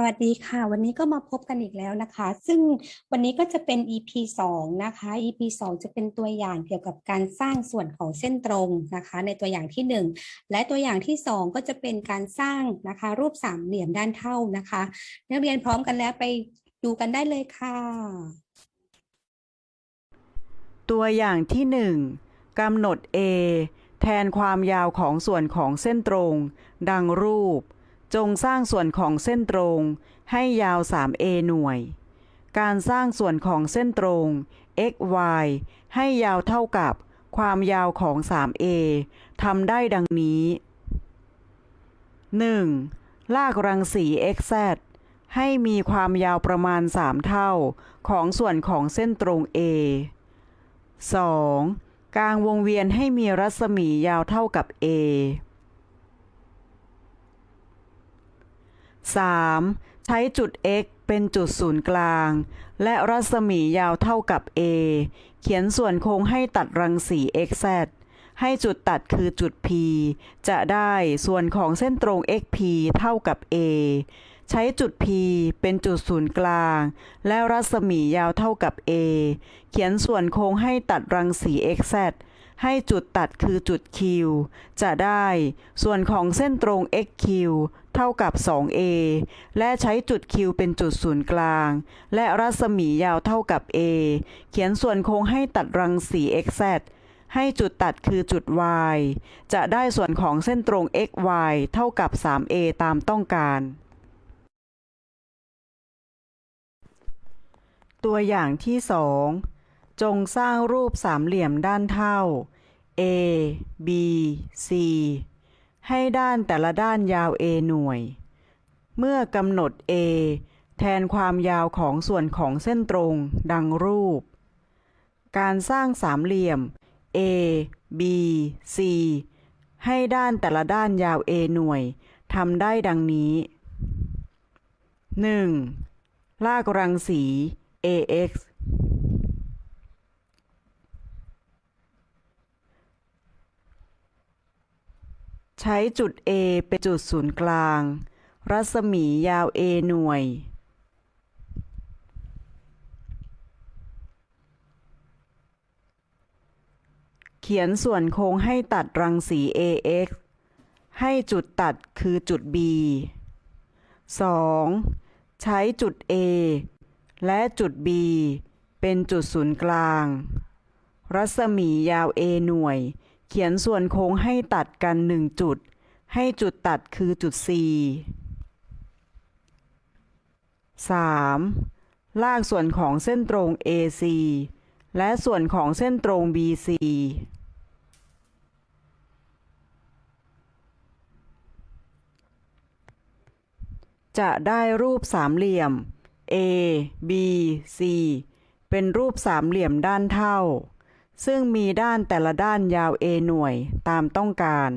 สวัสดีค่ะ วันนี้ก็มาพบกันอีกแล้วนะคะ ซึ่งวันนี้ก็จะเป็น EP 2 นะคะ EP 2 จะเป็นตัวอย่างเกี่ยวกับการสร้างส่วนของเส้นตรงนะคะ ในตัวอย่างที่ 1 และตัวอย่างที่ 2 ก็จะเป็นการสร้างนะคะ รูปสามเหลี่ยมด้านเท่านะคะ นักเรียนพร้อมกันแล้วไปดูกันได้เลยค่ะ ตัวอย่างที่ 1กำหนด A แทนความยาวของส่วนของเส้นตรง ดังรูป จงสร้างส่วนของเส้นตรงให้ยาว 3a หน่วย การสร้างส่วนของเส้นตรง x y ให้ยาวเท่ากับความยาวของ 3a ทำได้ดังนี้ 1. ลากรังสี xz ให้มีความยาวประมาณ 3 เท่าของส่วนของเส้นตรง A 2. กลางวงเวียนให้มีรัศมียาวเท่ากับ A 3. ใช้จุด x เป็นจุดศูนย์กลาง และรัศมียาวเท่ากับ a เขียนส่วนโค้งให้ตัดรังสี xz ให้จุดตัดคือจุด p จะได้ส่วนของเส้นตรง xp เท่ากับ a ใช้จุด p เป็นจุดศูนย์กลาง และรัศมียาวเท่ากับ a เขียนส่วนโค้งให้ตัดรังสี xz ให้จุดตัดคือจุด q จะได้ส่วนของเส้นตรง xq เท่ากับ 2a และใช้จุด q เป็นจุดศูนย์กลาง และรัศมียาวเท่ากับ a เขียนส่วนโค้งให้ตัดรังสี xz ให้จุดตัดคือจุด y จะได้ส่วนของเส้นตรง xy เท่ากับ 3a ตามต้องการ ตัวอย่างที่ 2 จงสร้างรูปสามเหลี่ยมด้านเท่า A B C ให้ด้านแต่ละด้านยาว A หน่วย เมื่อกำหนด A แทนความยาวของส่วนของเส้นตรงดังรูป การสร้างสามเหลี่ยม A B C ให้ด้านแต่ละด้านยาว A หน่วยทำได้ดังนี้ 1. ลากรังสี AX ใช้จุด A เป็นจุดศูนย์กลาง รัศมียาว A หน่วย เขียนส่วนโค้งให้ตัดรังสี AX ให้จุดตัดคือจุด B 2. ใช้จุด A และจุด B เป็นจุดศูนย์กลาง รัศมียาว A หน่วย เขียนส่วนโค้งให้ตัดกัน 1 จุด ให้จุดตัดคือจุด C 3. ลากส่วนของเส้นตรง AC และส่วนของเส้นตรง BC จะได้รูปสามเหลี่ยม A B C เป็นรูปสามเหลี่ยมด้านเท่า ซึ่งมีด้านแต่ละด้านยาว A หน่วยตามต้องการ